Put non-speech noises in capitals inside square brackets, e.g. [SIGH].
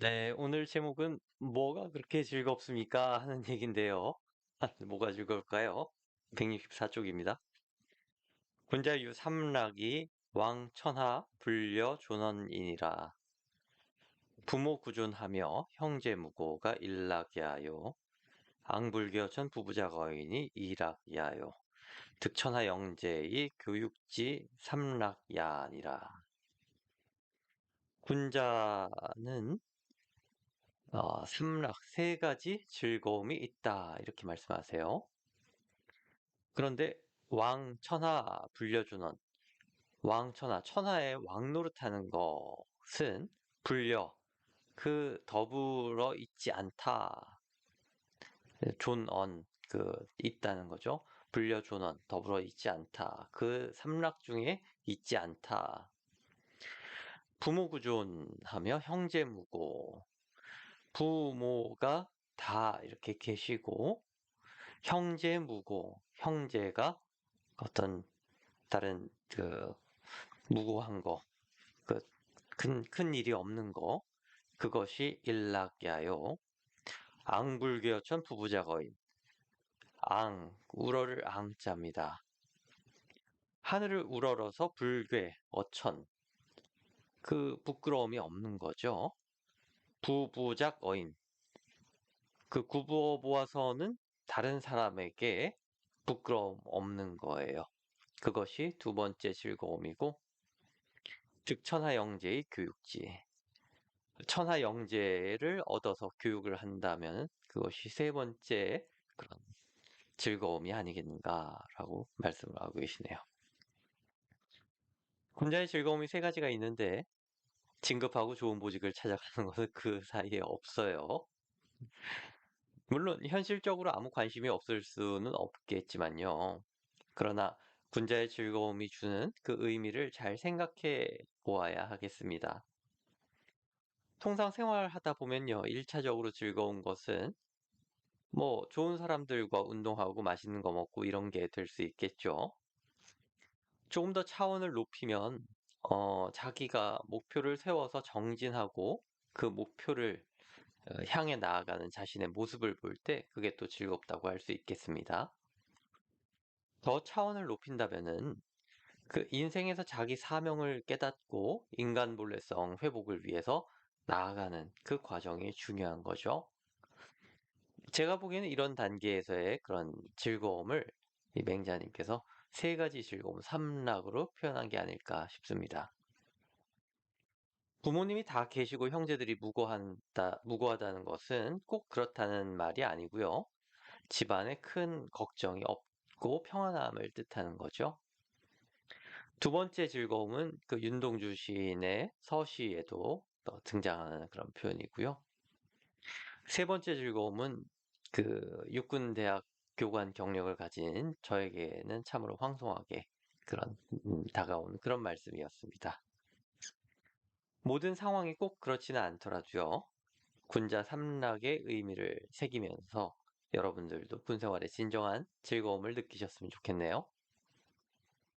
네, 오늘 제목은 뭐가 그렇게 즐겁습니까? 하는 얘기인데요. [LAUGHS] 뭐가 즐거울까요? 164쪽입니다. 군자유 삼락이 왕천하 불려 존원이니라. 부모 구존하며 형제 무고가 일락야요. 앙불교천 부부자 거인이 이락야요. 득천하 영제의 교육지 삼락야니라. 군자는 어, 삼락 세 가지 즐거움이 있다 이렇게 말씀하세요. 그런데 왕 천하 불려주는 왕 천하 천하의 왕 노릇하는 것은 불려 그 더불어 있지 않다. 존언 그 있다는 거죠. 불려 존언 더불어 있지 않다. 그 삼락 중에 있지 않다. 부모 구존하며 형제 무고 부모가 다 이렇게 계시고 형제 무고 형제가 어떤 다른 그 무고한 거, 그 큰 큰 일이 없는 거 그것이 일락야요. 앙불교천 부부자거인 앙 우러를 앙자입니다. 하늘을 우러러서 불괴 어천 그 부끄러움이 없는 거죠. 부부작 어인. 그 구부어 보아서는 다른 사람에게 부끄러움 없는 거예요. 그것이 두 번째 즐거움이고, 즉 천하영재의 교육지. 천하영재를 얻어서 교육을 한다면 그것이 세 번째 그런 즐거움이 아니겠는가라고 말씀을 하고 계시네요. 군자의 즐거움이 세 가지가 있는데 진급하고 좋은 보직을 찾아가는 것은 [LAUGHS] 그 사이에 없어요. 물론 현실적으로 아무 관심이 없을 수는 없겠지만요. 그러나 군자의 즐거움이 주는 그 의미를 잘 생각해 보아야 하겠습니다. 통상 생활하다 보면요. 1차적으로 즐거운 것은 뭐 좋은 사람들과 운동하고 맛있는 거 먹고 이런 게 될 수 있겠죠. 조금 더 차원을 높이면 어, 자기가 목표를 세워서 정진하고 그 목표를 어, 향해 나아가는 자신의 모습을 볼 때 그게 또 즐겁다고 할 수 있겠습니다. 더 차원을 높인다면은 그 인생에서 자기 사명을 깨닫고 인간 본래성 회복을 위해서 나아가는 그 과정이 중요한 거죠. 제가 보기에는 이런 단계에서의 그런 즐거움을 이 맹자님께서 세 가지 즐거움, 삼락으로 표현한 게 아닐까 싶습니다. 부모님이 다 계시고 형제들이 무고한다, 무고하다는 것은 꼭 그렇다는 말이 아니고요. 집안에 큰 걱정이 없고 평안함을 뜻하는 거죠. 두 번째 즐거움은 그 윤동주 시인의 서시에도 등장하는 그런 표현이고요. 세 번째 즐거움은 그 육군대학 교관 경력을 가진 저에게는 참으로 황송하게 그런 음, 다가온 그런 말씀이었습니다. 모든 상황이 꼭 그렇지는 않더라도요. 군자 삼락의 의미를 새기면서 여러분들도 군 생활의 진정한 즐거움을 느끼셨으면 좋겠네요.